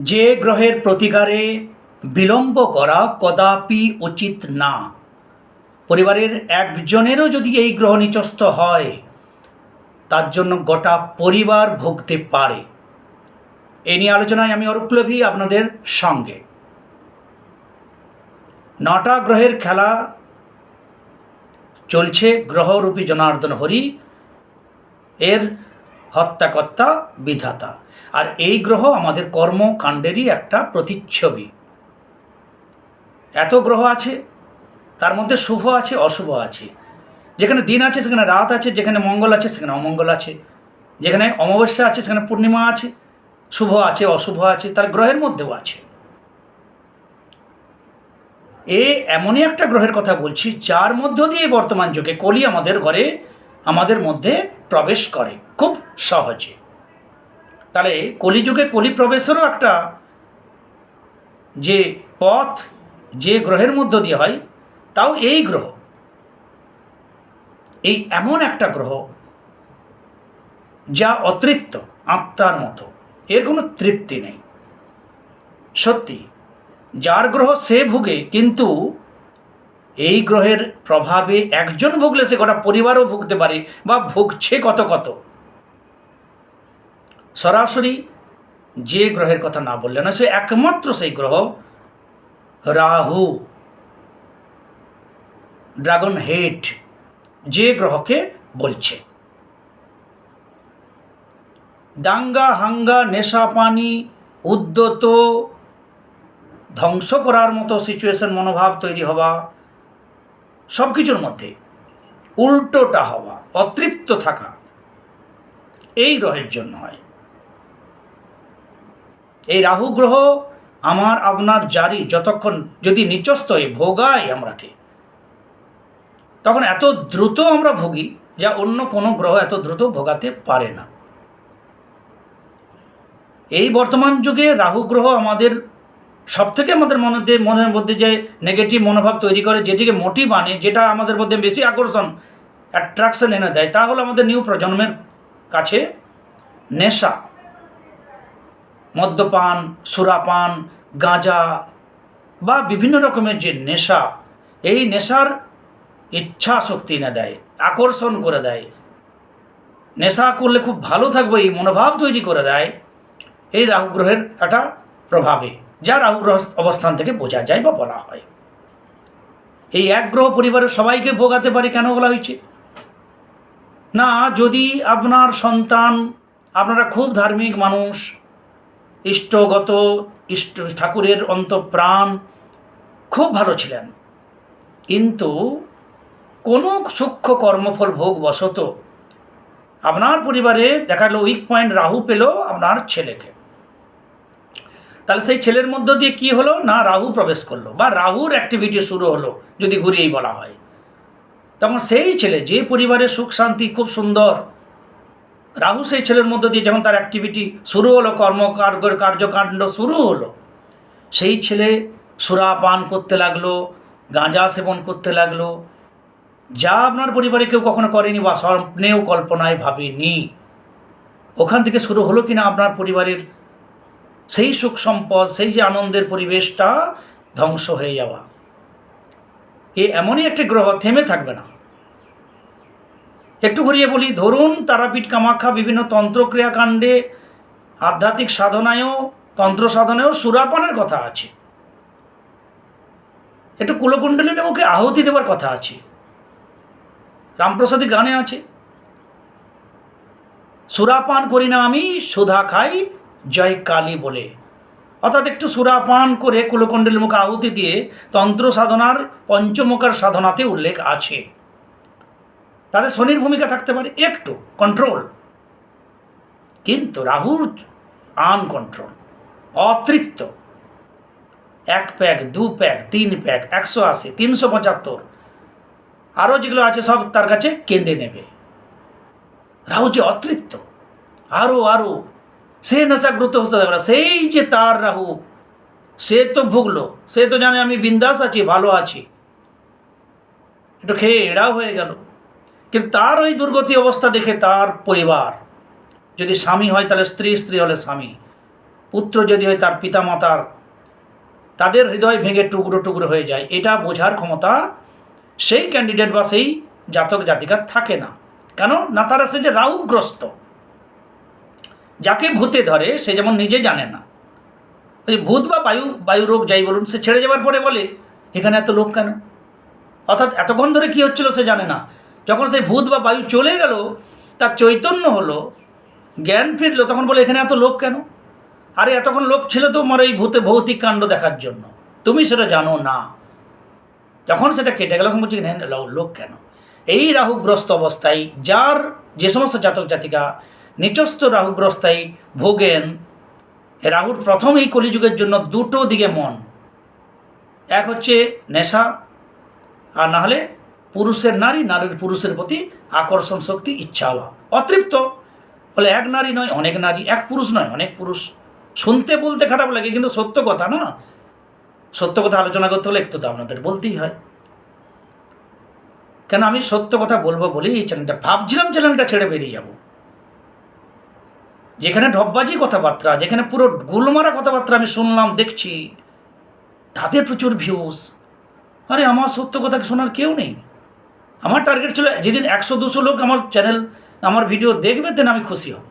যে গ্রহের প্রতিকারে বিলম্ব করা কদাপি উচিত না। পরিবারের একজনেরও যদি এই গ্রহ নিচস্থ হয়, তার জন্য গোটা পরিবার ভুগতে পারে। এ নিয়ে আলোচনায় আমি অরূপলভী আপনাদের সঙ্গে। নটা গ্রহের খেলা চলছে, গ্রহরূপী জনার্দন হরি। এর হত্যাকর্তা, বিধাতা। আর এই গ্রহ আমাদের কর্মকাণ্ডেরই একটা প্রতিচ্ছবি। এত গ্রহ আছে, তার মধ্যে শুভ আছে, অশুভ আছে। যেখানে দিন আছে, সেখানে রাত আছে, যেখানে মঙ্গল আছে, সেখানে অমঙ্গল আছে। যেখানে অমাবস্যা আছে, সেখানে পূর্ণিমা আছে, শুভ আছে, অশুভ আছে, তার গ্রহের মধ্যেও আছে। এ এমনই একটা গ্রহের কথা বলছি, যার মধ্য দিয়ে বর্তমান যুগে কলি আমাদের ঘরে আমাদের মধ্যে প্রবেশ করে খুব সহজে। তাহলে কলিযুগে কলি প্রবেশেরও একটা যে পথ, যে গ্রহের মধ্য দিয়ে হয়, তাও এই গ্রহ। এই এমন একটা গ্রহ যা অতৃপ্ত আত্মার মতো। এর কোনো তৃপ্তি নেই। সত্যি, যার গ্রহ সে ভুগে, কিন্তু এই গ্রহের প্রভাবে একজন ভুগলে সে গোটা পরিবারও ভুগতে পারে বা ভুগছে কত কত। সরাসরি যে গ্রহের কথা না বললে না সে একমাত্র সেই গ্রহ রাহু, ড্রাগন হেড, যে গ্রহকে বলছে। দাঙ্গা, হাঙ্গা, নেশা, পানি, উদ্যত, ধ্বংস করার মতো সিচুয়েশন মনোভাব তৈরি হওয়া সব কিছুর মধ্যে উল্টোটা হওয়া, অতৃপ্ত থাকা, এই গ্রহের জন্য হয়। এই রাহু গ্রহ আমার, আপনার, জারি, যতক্ষণ যদি নিচস্থ হয়ে ভোগায় আমরাকে, তখন এত দ্রুত আমরা ভোগী যা অন্য কোনো গ্রহ এত দ্রুত ভোগাতে পারে না। এই বর্তমান যুগে রাহু গ্রহ আমাদের সব থেকে আমাদের মনে মনের মধ্যে যে নেগেটিভ মনোভাব তৈরি করে, যেটিকে মোটিভ আনে, যেটা আমাদের মধ্যে বেশি আকর্ষণ অ্যাট্রাকশন এনে দেয়, তা হলো আমাদের নিউ প্রজন্মের কাছে নেশা। মদ্যপান, সুরাপান, গাঁজা বা বিভিন্ন রকমের যে নেশা, এই নেশার ইচ্ছা শক্তি এনে দেয়, আকর্ষণ করে দেয়। নেশা করলে খুব ভালো থাকবে, এই মনোভাব তৈরি করে দেয়। এই রাহু গ্রহের একটা প্রভাবে। যা রাহুর অবস্থান থেকে বোঝা যায় বা বলা হয়। এই এক গ্রহ পরিবারের সবাইকে ভোগাতে পারে কেন বলা হয়েছে? না, যদি আপনার সন্তান, আপনারা খুব ধার্মিক মানুষ, ইষ্টগত, ইষ্ট, ঠাকুরের অন্তঃপ্রাণ, খুব ভালো ছিলেন। কিন্তু কোনো সূক্ষ্ম কর্মফল ভোগ বশত আপনার পরিবারে দেখা গেলো উইক পয়েন্ট রাহু পেল আপনার ছেলেকে। তাহলে সেই ছেলের মধ্য দিয়ে কি হলো? না, রাহু প্রবেশ করল বা রাহুর অ্যাক্টিভিটি শুরু হলো, যদি ঘুরিয়েই বলা হয়। তখন সেই ছেলে, যে পরিবারে সুখ, শান্তি খুব সুন্দর, রাহু সেই ছেলের মধ্য দিয়ে যখন তার অ্যাক্টিভিটি শুরু হলো কর্মকার্য কার্যকাণ্ড শুরু হলো, সেই ছেলে সুরা পান করতে লাগল, গাঁজা সেবন করতে লাগল। যা আপনার পরিবারে কেউ কখনো করেনি বা স্বপ্নেও কল্পনায় ভাবেনি। ওখান থেকে শুরু হলো কিনা আপনার পরিবারের সেই সুখ সম্পদ, সেই যে আনন্দের পরিবেশটা ধ্বংস হয়ে যাওয়া। এ এমনই একটি গ্রহ থেমে থাকবে না। একটু ঘুরিয়ে বলি, ধরুন তারাপীঠ কামাখ্যা বিভিন্ন তন্ত্রক্রিয়াকাণ্ডে, আধ্যাত্মিক সাধনায়ও, তন্ত্র সাধনায়ও সুরাপানের কথা আছে। একটু কুলকুণ্ডলিনী মুখে আহুতি দেওয়ার কথা আছে। রামপ্রসাদী গানে আছে। সুরাপান করি না আমি, সুধা খাই জয় কালী বলে। অর্থাৎ একটু সুরাপান করে কুলকুণ্ডলীর মুখে আহুতি দিয়ে তন্ত্র সাধনার পঞ্চমুখার সাধনাতে উল্লেখ আছে। তাদের শনির ভূমিকা থাকতে পারে একটু কন্ট্রোল কিন্তু রাহুর আনকন্ট্রোল অতৃপ্ত। এক প্যাক, দু প্যাক, তিন প্যাক, একশো আশি, তিনশো পঁচাত্তর। আরও যেগুলো আছে সব তার কাছে কেঁদে নেবে। রাহু যে অতৃপ্ত, আরও আরও সে নেশাগ্রস্ত হতে দেবে না। সেই যে তার রাহু, সে তো ভুগলো, সে তো জানে আমি বিন্দাস আছি, ভালো আছি। একটু খেয়ে এড়াও হয়ে গেল। কিন্তু তার ওই দুর্গতি অবস্থা দেখে তার পরিবার, যদি স্বামী হয় তাহলে স্ত্রী স্ত্রী হলে স্বামী, পুত্র যদি হয় তার পিতামাতার, তাদের হৃদয় ভেঙে টুকরো টুকরো হয়ে যায়। এটা বোঝার ক্ষমতা সেই ক্যান্ডিডেট বা সেই জাতক জাতিকার থাকে না। কেন? না, তারা সে যে রাহুগ্রস্ত। যাকে ভূতে ধরে, সে যেমন নিজে জানে না। ওই ভূত বা বায়ু বায়ু রোগ যাই বলুন, সে ছেড়ে যাওয়ার পরে বলে, এখানে এত লোক কেন? অর্থাৎ এতক্ষণ ধরে কী হচ্ছিল সে জানে না। যখন সেই ভূত বা বায়ু চলে গেল, তার চৈতন্য হলো, জ্ঞান ফিরলো, তখন বলে, এখানে এত লোক কেন? আরে, এতক্ষণ লোক ছিল তো আমার এই ভূতে ভৌতিক কাণ্ড দেখার জন্য। তুমি সেটা জানো না। যখন সেটা কেটে গেল, তখন বলছি হ্যাঁ লোক কেন? এই রাহুগ্রস্ত অবস্থায়, যার যে সমস্ত জাতক জাতিকা নিচস্থ রাহুগ্রস্তায় ভোগেন। রাহুর প্রথম এই কলিযুগের জন্য দুটো দিকে মন। এক হচ্ছে নেশা, আর না হলে পুরুষের নারী, নারীর পুরুষের প্রতি আকর্ষণ, শক্তি, ইচ্ছা হওয়া অতৃপ্ত। বলে এক নারী নয়, অনেক নারী, এক পুরুষ নয়, অনেক পুরুষ। শুনতে, বলতে খারাপ লাগে, কিন্তু সত্য কথা না? সত্য কথা আলোচনা করতে হলে একটু তো আপনাদের বলতেই হয়। কেন আমি সত্য কথা বলব বলেই এই চ্যানেলটা ভাবছিলাম চ্যানেলটা ছেড়ে বেরিয়ে যাব। যেখানে ঢপবাজি কথাবার্তা, যেখানে পুরো গুলমারা কথাবার্তা আমি শুনলাম, দেখছি, তাদের প্রচুর ভিউস আরে, আমার সত্য কথা শোনার কেউ নেই? আমার টার্গেট ছিল যেদিন একশো, দুশো লোক আমার চ্যানেল আমার ভিডিও দেখবে দেন আমি খুশি হব।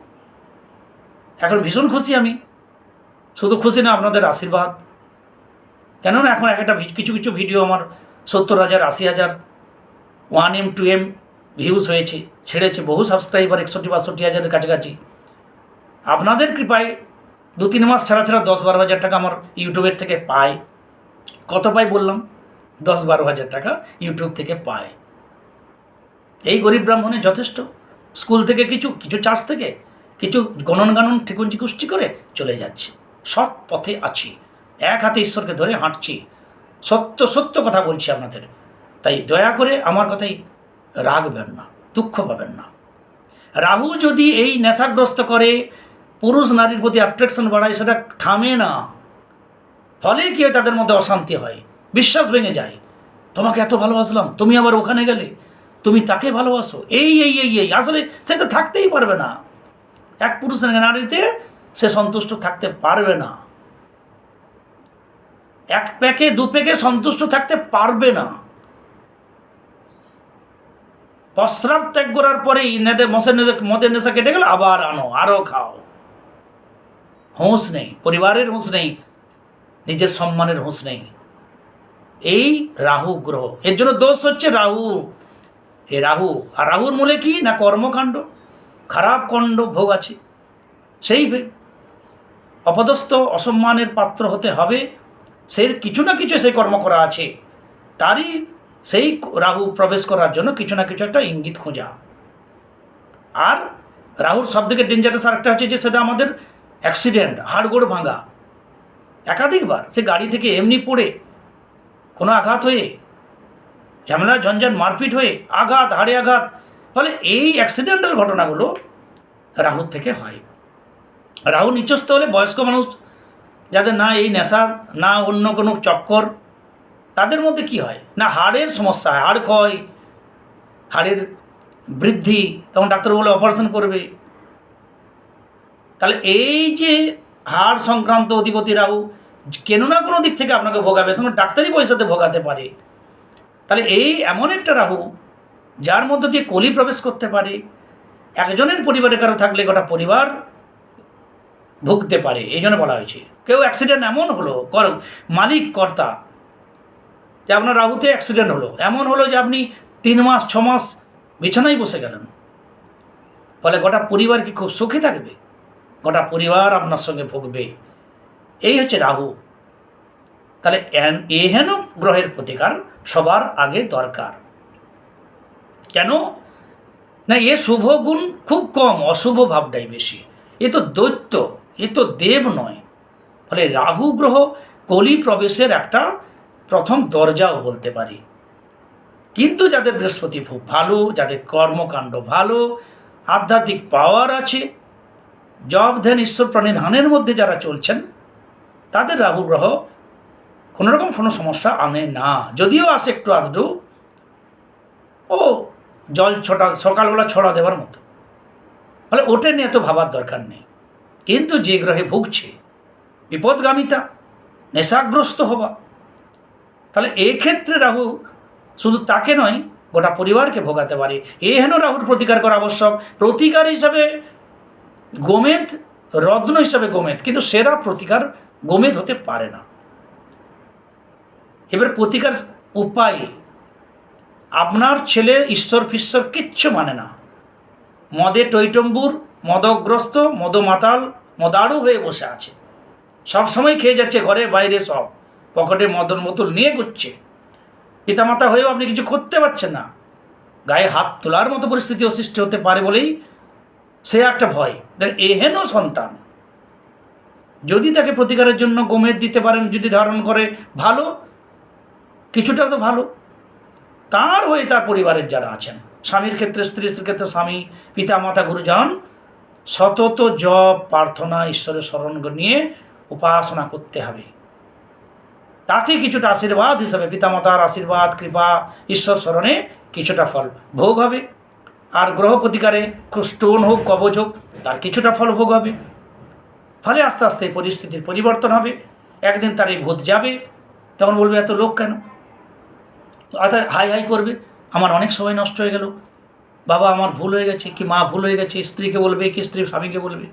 এখন ভীষণ খুশি আমি। শুধু খুশি না, আপনাদের আশীর্বাদ। কেননা এখন এক একটা কিছু কিছু ভিডিও আমার সত্তর হাজার, আশি হাজার one M two M views হয়েছে, ছেড়েছে, বহু সাবস্ক্রাইবার একষট্টি, বাষট্টি হাজারের কাছাকাছি। আপনাদের কৃপায় দু তিন মাস ছাড়া ছাড়া দশ বারো হাজার টাকা আমার ইউটিউবের থেকে পাই কত পাই বললাম? দশ বারো হাজার টাকা ইউটিউব থেকে পায়। এই গরিব ব্রাহ্মণে যথেষ্ট। স্কুল থেকে কিছু কিছু চাষ থেকে কিছু গণন গানন ঠিকুঞ্চি কুষ্টি করে চলে যাচ্ছে। সৎ পথে আছি। এক হাতে ঈশ্বরকে ধরে হাঁটছি। সত্য সত্য কথা বলছি আপনাদের। তাই দয়া করে আমার কথাই রাগবেন না, দুঃখ পাবেন না। রাহু যদি এই নেশাগ্রস্ত করে পুরুষ নারীর প্রতি অ্যাট্রাকশন বাড়ায় সেটা থামে না। ফলে কি হয়? তাদের মধ্যে অশান্তি হয়। বিশ্বাস ভেঙে যায়। তোমাকে এত ভালোবাসলাম, তুমি আবার ওখানে গেলে, তুমি তাকে ভালোবাসো? এই এই এই এই, আসলে সে তো থাকতেই পারবে না। এক পুরুষ নারীতে সে সন্তুষ্ট থাকতে পারবে না। এক প্যাকে, দু প্যাকে সন্তুষ্ট থাকতে পারবে না। প্রস্রাব ত্যাগ করার পরেই নেদে মশের নেদে, মদের নেশা কেটে গেল আবার আনো আরও খাও। হুঁশ নেই, পরিবারের হুঁশ নেই, নিজের সম্মানের হুঁশ নেই। এই রাহু গ্রহ, এর জন্য দোষ হচ্ছে রাহু। এ রাহু, আর রাহুর মূলে কি না কর্মকাণ্ড? খারাপ কণ্ড ভোগ আছে। সেই অপদস্থ, অসম্মানের পাত্র হতে হবে। সে কিছু না কিছু সেই কর্ম করা আছে। তারই সেই রাহু প্রবেশ করার জন্য কিছু না কিছু একটা ইঙ্গিত খোঁজা। আর রাহুর সব থেকে ডেঞ্জারাস আরেকটা হচ্ছে যে সেটা আমাদের অ্যাক্সিডেন্ট, হাড়গোড় ভাঙা। একাধিকবার সে গাড়ি থেকে এমনি পড়ে, কোনো আঘাত হয়ে, ঝামেলা, ঝঞ্ঝাট, মারপিট হয়ে, আঘাত, হাড়ে আঘাত, ফলে এই অ্যাক্সিডেন্টাল ঘটনাগুলো রাহুর থেকে হয়। রাহু নিচস্থ হলে বয়স্ক মানুষ যাদের না এই নেশা, না অন্য কোনো চক্কর, তাদের মধ্যে কি হয়? না হাড়ের সমস্যা হয়, হাড় ক্ষয়, হাড়ের বৃদ্ধি, তখন ডাক্তার বলে অপারেশন করবে তাহলে এই যে হাড় সংক্রান্ত অধিপতি রাহু কেন না কোনো দিক থেকে আপনাকে ভোগাবে, তখন ডাক্তারি পয়সাতে ভোগাতে পারে। তাহলে এই এমন একটা রাহু, যার মধ্য দিয়ে কলি প্রবেশ করতে পারে, একজনের পরিবারে কারও থাকলে গোটা পরিবার ভুগতে পারে, এই জন্য বলা হয়েছে। কেউ অ্যাক্সিডেন্ট এমন হলো, কর, মালিক, কর্তা, যে আপনার রাহুতে অ্যাক্সিডেন্ট হলো, এমন হলো যে আপনি তিন মাস, ছ মাস বিছানায় বসে গেলেন। ফলে গোটা পরিবার কি খুব সুখে থাকবে? গোটা পরিবার আপনার সঙ্গে ভুগবে। এই হচ্ছে রাহু। তাহলে এহেন গ্রহের প্রতিকার সবার আগে দরকার। কেন? না, এ শুভ গুণ খুব কম, অশুভ ভাবটাই বেশি। এ তো দৈত্য, এ তো দেব নয়। ফলে রাহু গ্রহ কলি প্রবেশের একটা প্রথম দরজাও বলতে পারি। কিন্তু যাদের বৃহস্পতি খুব ভালো, যাদের কর্মকাণ্ড ভালো, আধ্যাত্মিক পাওয়ার আছে জব ধ্যান ঈশ্বর প্রণিধানের মধ্যে যারা চলছেন, তাদের রাহু গ্রহ কোনোরকম কোনো সমস্যা আনে না। যদিও আসে একটু আধটু। ও জল ছটা, সকালবেলা ছড়া দেওয়ার মতো। ফলে ওটা নিয়ে এত ভাবার দরকার নেই। কিন্তু যে গ্রহে ভুগছে, বিপদগামিতা, নেশাগ্রস্ত হওয়া, তাহলে এক্ষেত্রে রাহু শুধু তাকে নয়, গোটা পরিবারকে ভোগাতে পারে। এ হেন রাহুর প্রতিকার করা আবশ্যক। প্রতিকার হিসাবে গোমেদ, রত্ন হিসাবে গোমেদ, কিন্তু সেরা প্রতিকার গোমেদ হতে পারে না। এবার প্রতিকার উপায়, আপনার ছেলে ঈশ্বর ফিশ্বর কিচ্ছু মানে না। মদে টৈটম্বুর, মদগ্রস্ত, মদমাতাল মদাড়ু হয়ে বসে আছে। সব সময় খেয়ে যাচ্ছে, ঘরে বাইরে সব। পকেটে মদন বোতল নিয়ে ঘুরছে। পিতামাতা হয়েও আপনি কিছু করতে পারছেন না। গায়ে হাত তোলার মতো পরিস্থিতিও সৃষ্টি হতে পারে বলেই সে একটা ভয় এহেন সন্তান। যদি তাকে প্রতিকারের জন্য গোমেদ দিতে পারেন, যদি ধারণ করে ভালো, কিছুটা তো ভালো, তার হয়ে তার পরিবারের যারা আছেন। স্বামীর ক্ষেত্রে স্ত্রী স্ত্রীর ক্ষেত্রে স্বামী, পিতা, মাতা, গুরুজন, সতত জপ, প্রার্থনা, ঈশ্বরের স্মরণ নিয়ে উপাসনা করতে হবে। তাতে কিছুটা আশীর্বাদ হিসাবে পিতামাতার আশীর্বাদ, কৃপা, ঈশ্বর স্মরণে কিছুটা ফল ভোগ হবে। আর গ্রহ প্রতিকারে স্টোন হোক কবচ হোক, তার কিছুটা ফল ভোগ হবে। ফলে আস্তে আস্তে পরিস্থিতির পরিবর্তন হবে। একদিন তার এই ভূত যাবে, তখন বলবে, এত লোক কেন? অর্থাৎ হাই হাই করবে, আমার অনেক সময় নষ্ট হয়ে গেল। বাবা, আমার ভুল হয়ে গেছে। কি মা ভুল হয়ে গেছে? স্ত্রীকে বলবে, কি স্ত্রী স্বামীকে বলবে?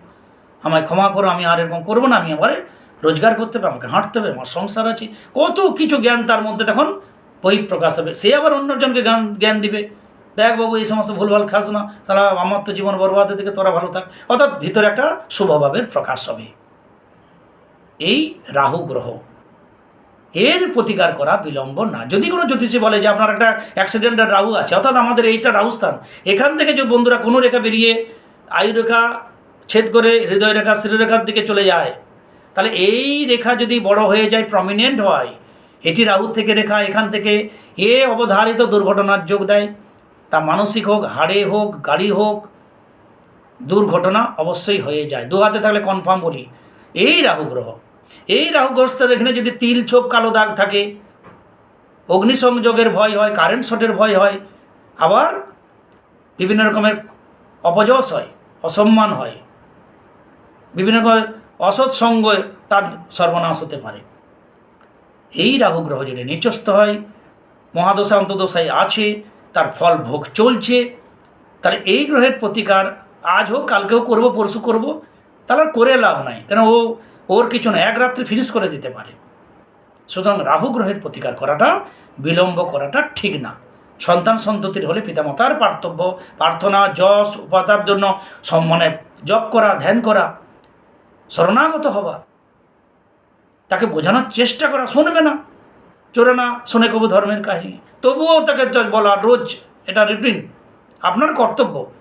আমায় ক্ষমা করো, আমি আর এরকম করব না। আমি আবার রোজগার করতে হবে, আমাকে হাঁটতে হবে, আমার সংসার আছে। কত কিছু জ্ঞান তার মধ্যে তখন বহিঃপ্রকাশ হবে। সে আবার অন্যজনকে জ্ঞান জ্ঞান দিবে। দেখ বাবু, এই সমস্ত ভুলভাল খাস না। তারা আমার তো জীবন বরবাদের দিকে তোরা ভালো থাক। অর্থাৎ ভিতরে একটা শুভভাবের প্রকাশ হবে। এই রাহু গ্রহ, এর প্রতিকার করা বিলম্ব না। যদি কোনো জ্যোতিষী বলে যে আপনার একটা অ্যাক্সিডেন্টের রাহু আছে, অর্থাৎ আমাদের এইটা রাহুস্থান এখান থেকে যে বন্ধুরা কোনো রেখা বেরিয়ে আয়ু রেখা ছেদ করে হৃদয় রেখা শ্রীরেখার দিকে চলে যায়, তাহলে এই রেখা যদি বড় হয়ে যায় প্রমিনেন্ট হয়, এটি রাহু থেকে রেখা, এখান থেকে এ অবধারিত দুর্ঘটনার যোগ দেয়। তা মানসিক হোক, হাড়ে হোক, গাড়ি হোক, দুর্ঘটনা অবশ্যই হয়ে যায়। দু হাতে থাকলে কনফার্ম বলি। এই রাহু গ্রহ, এই রাহুগ্রস্তের এখানে যদি তিল ছোপ, কালো দাগ থাকে, অগ্নিসংযোগের ভয় হয় কারেন্ট শটের ভয় হয়, আবার বিভিন্ন রকমের অপযশ হয়, অসম্মান হয়, বিভিন্ন রকমের অসৎ সঙ্গ তার সর্বনাশ হতে পারে। এই রাহু গ্রহ যদি নিচস্ত হয়, মহাদশা, অন্তদশায় আছে তার ফল ভোগ চলছে। তাহলে এই গ্রহের প্রতিকার আজ হোক, কালকেও করব, পরশু করব, তাহলে আর করে লাভ নাই। কেন ও, ওর কিছু না, এক রাত্রে ফিনিশ করে দিতে পারে। সুতরাং রাহু গ্রহের প্রতিকার করাটা, বিলম্ব করাটা ঠিক না। সন্তান সন্ততির হলে পিতামাতার পার্থব্য, প্রার্থনা, যশ উপাতার জন্য সম- মানে জপ করা, ধ্যান করা, শরণাগত হওয়া, তাকে বোঝানোর চেষ্টা করা শুনবে না। চোরে না শুনে কবু ধর্মের কাহিনী। তবুও তাকে বলা রোজ এটা রুটিন আপনার কর্তব্য।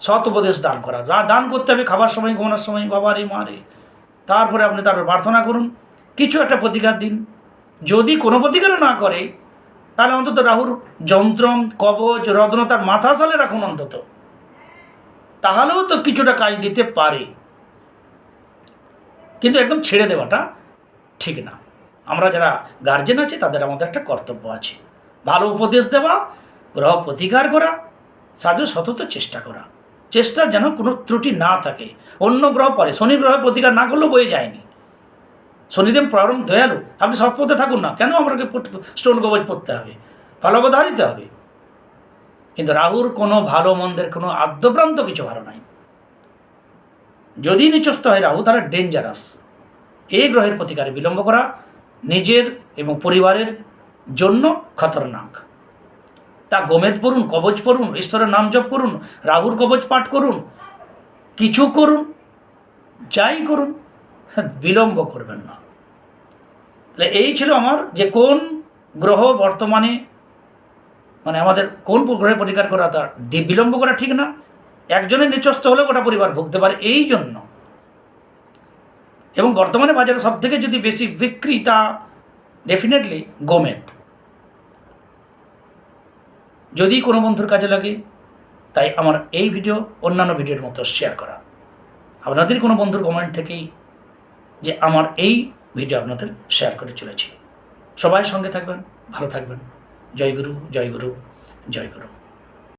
সৎ উপদেশ দান করা। দান করতে হবে খাবার সময়, ঘুমানোর সময় বাবা রে মা তারপরে আপনি তার প্রার্থনা করুন। কিছু একটা প্রতিকার দিন। যদি কোনো প্রতিকারও না করে, তাহলে অন্তত রাহুর যন্ত্রম কবচ, রত্ন তার মাথা সালে রাখুন অন্তত। তাহলেও তো কিছুটা কাজ দিতে পারে। কিন্তু একদম ছেড়ে দেওয়াটা ঠিক না। আমরা যারা গার্জেন আছে, তাদের আমাদের একটা কর্তব্য আছে। ভালো উপদেশ দেওয়া, গ্রহ প্রতিকার করা সাধু সতত চেষ্টা করা। চেষ্টা যেন কোনো ত্রুটি না থাকে। অন্য গ্রহ পরে, শনি গ্রহ প্রতিকার না করলেও বয়ে যায়নি। শনিদেব পরম দয়ালু, আপনি সৎপথে থাকুন না। কেন আমাকে স্টোন কবচ পড়তে হবে? ফলবধারিত হবে। কিন্তু রাহুর কোনো ভালো মন্দের কোনো আদ্যপ্রান্ত কিছু ভালো নাই। যদি নিচস্ত হয় রাহু, তাহলে ডেঞ্জারাস এই গ্রহের প্রতিকারে বিলম্ব করা নিজের এবং পরিবারের জন্য খতরনাক। তা গোমেদ পড়ুন, কবচ পড়ুন, ঈশ্বরের নাম জপ করুন, রাহুর কবচ পাঠ করুন, কিছু করুন, যাই করুন, বিলম্ব করবেন না। তাহলে এই ছিল আমার যে কোন গ্রহ বর্তমানে মানে আমাদের কোন গ্রহে প্রতিকার করা তার দি- বিলম্ব করা ঠিক না। একজনের নিচস্ত হলেও গোটা পরিবার ভুগতে পারে। এই জন্য এবং বর্তমানে বাজারে সব থেকে যদি বেশি বিক্রি তা ডেফিনেটলি গোমেদ যদি কোনো বন্ধুর কাজে লাগে, তাই আমার এই ভিডিও অন্যান্য ভিডিওর মতো শেয়ার করা। আপনাদের কোনো বন্ধুর কমেন্ট থেকেই যে আমার এই ভিডিও আপনাদের শেয়ার করে চলেছি। সবাই সঙ্গে থাকবেন, ভালো থাকবেন। জয় গুরু জয় গুরু জয় গুরু।